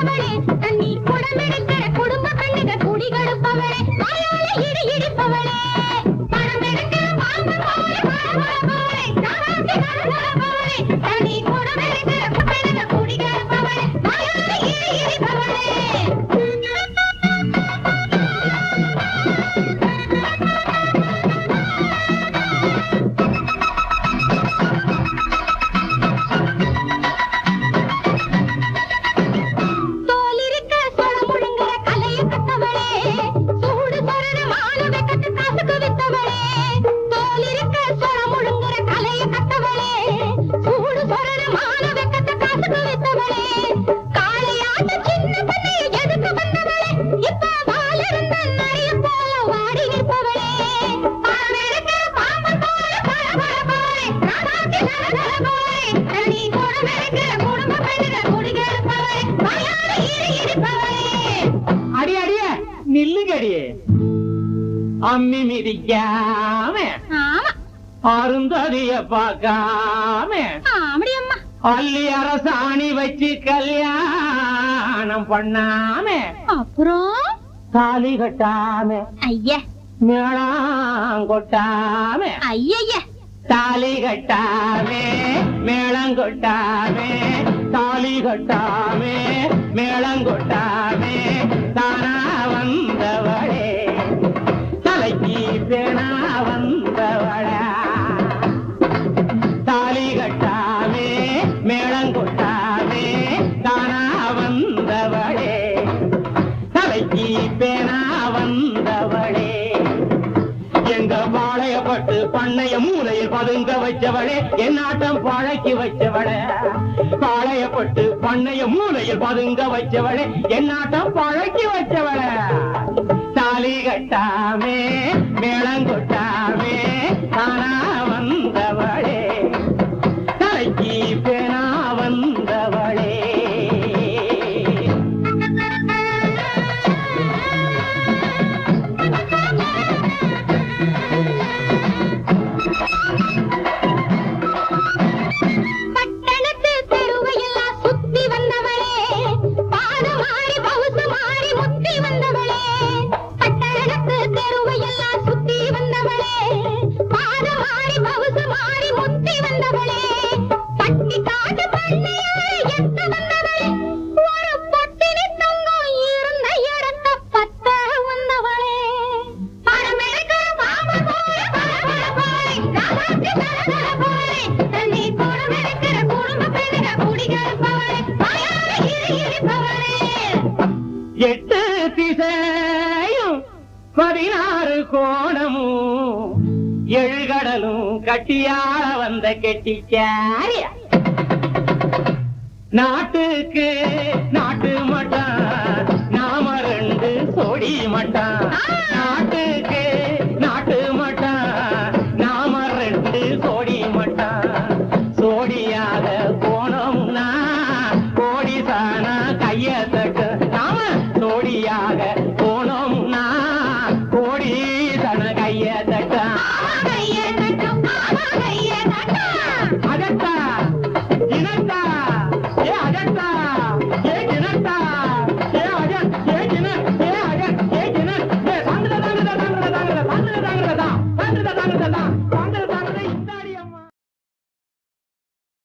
இருப்பவளே தண்ணி குடமெடுக்கிற குடும்ப பெண்ணுக குடி கடுப்பவளே வாயால இடி இடிப்பவளே. பணம் எடுக்கிற பாம்பு போல பளபளப்பவளே தராசி கலகலப்பவளே அடிய நில்லுங்கடியே. அம்மி மிதிக்காம. அருந்ததிய பார்க்காம. அள்ளி அரசாணி வச்சு கல்யாணம் பண்ணாம. அப்புறம்? தாலி கட்டாம. ஐயா. மேளம் கொட்டாம. ஐயய்ய. தாலி கட்டாமே. மேளம் கொட்டாமே. தாலி கட்டாமே. மேளம் கொட்டாமே. தானா வந்தவளே. தலைக்கு பேணா வந்தவளா. தாலி கட்டாவே மேளங்கொட்டாவே தானா வந்தவளே. தலைக்கு பேனா வந்தவளே. பண்ணைய மூலையில் பதுங்க வச்சவளே என் ஆட்டம் பழக்கி வச்சவளே பாளையப்பட்டு பண்ணைய மூலையில் பதுங்க வச்சவளே என் ஆட்டம் பழக்கி வச்சவளே தாலி கட்டாமே மேளங்கொட்டாமே தானா வந்தவளே. தலைக்கு பேனா வந்தவளே. பதினாறு கோணமும் எழுகடலும் கட்டியாள வந்த கெட்டிச்சாரிய? நாட்டுக்கு நாட்டு மட்டான் நாம ரெண்டு சோடி மட்டான் நாட்டுக்கு நாட்டு மட்டான் நாம ரெண்டு சோடி மட்டான் சோடியாக போனோம்னா